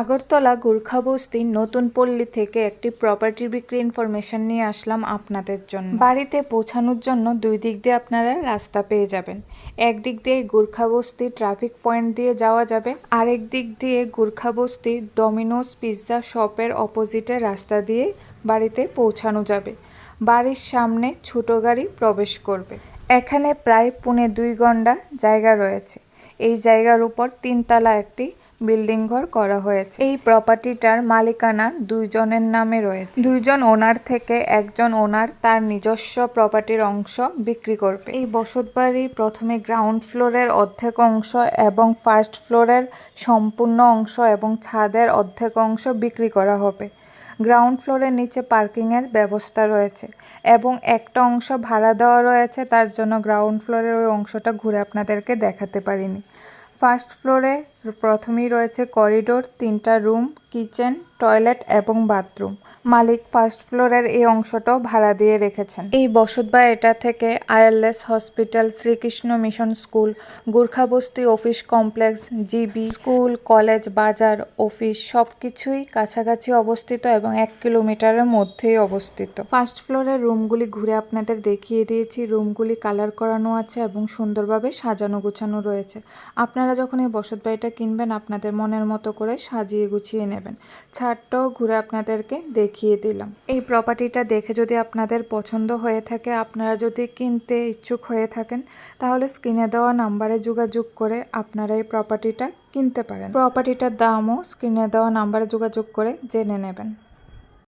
আগরতলা গুর্খাবস্তি নতুন পল্লী থেকে একটি প্রপার্টি বিক্রি ইনফরমেশন নিয়ে আসলাম আপনাদের জন্য। বাড়িতে পৌঁছানোর জন্য দুই দিক দিয়ে আপনারা রাস্তা পেয়ে যাবেন। একদিক দিয়ে গুর্খাবস্তি ট্রাফিক পয়েন্ট দিয়ে যাওয়া যাবে, আরেক দিক দিয়ে গুর্খাবস্তি ডমিনোস পিৎজা শপের অপোজিটে রাস্তা দিয়ে বাড়িতে পৌঁছানো যাবে। বাড়ির সামনে ছোট গাড়ি প্রবেশ করবে। এখানে প্রায় পুনে দুই ঘণ্টা জায়গা রয়েছে। এই জায়গার উপর তিনতলা একটি বিল্ডিং ঘর করা হয়েছে। এই প্রপার্টিটার মালিকানা দুইজনের নামে রয়েছে। দুইজন ওনার থেকে একজন ওনার তার নিজস্ব প্রপার্টির অংশ বিক্রি করবে। এই বসতবাড়ি প্রথমে গ্রাউন্ড ফ্লোরের অর্ধেক অংশ এবং ফার্স্ট ফ্লোরের সম্পূর্ণ অংশ এবং ছাদের অর্ধেক অংশ বিক্রি করা হবে। গ্রাউন্ড ফ্লোরের নিচে পার্কিংয়ের ব্যবস্থা রয়েছে এবং একটা অংশ ভাড়া দেওয়া রয়েছে তার জন্য গ্রাউন্ড ফ্লোরের ওই অংশটা ঘুরে আপনাদেরকে দেখাতে পারিনি। ফার্স্ট ফ্লোরে প্রথমেই রয়েছে করিডোর তিনটা রুম কিচেন টয়লেট এবং বাথরুম। মালিক ফার্স্ট ফ্লোরের এই অংশটাও ভাড়া দিয়ে রেখেছেন। এই বসতবাড়িটা থেকে wireless hospital, Srikrishna Mission School, গুর্খাবস্তি office complex, GB School, college, বাজার, অফিস সব কিছুই কাছাকাছি অবস্থিত এবং এক কিলোমিটারের মধ্যেই অবস্থিত। ফার্স্ট ফ্লোরের রুমগুলি ঘুরে আপনাদের দেখিয়ে দিয়েছি। রুমগুলি কালার করানো আছে এবং সুন্দরভাবে সাজানো গোছানো রয়েছে। আপনারা যখন এই বসত বাড়িটা কিনবেন, আপনাদের মনের মতো করে সাজিয়ে গুছিয়ে নেবেন। ছাদটাও ঘুরে আপনাদেরকে দেখিয়ে দিলাম। এই প্রপার্টিটা দেখে যদি আপনাদের পছন্দ হয়ে থাকে, আপনারা যদি কিনতে ইচ্ছুক হয়ে থাকেন, তাহলে স্ক্রিনে দেওয়া নাম্বারে যোগাযোগ করে আপনারা এই প্রপার্টিটা কিনতে পারেন। প্রপার্টিটার দামও স্ক্রিনে দেওয়া নাম্বারে যোগাযোগ করে জেনে নেবেন।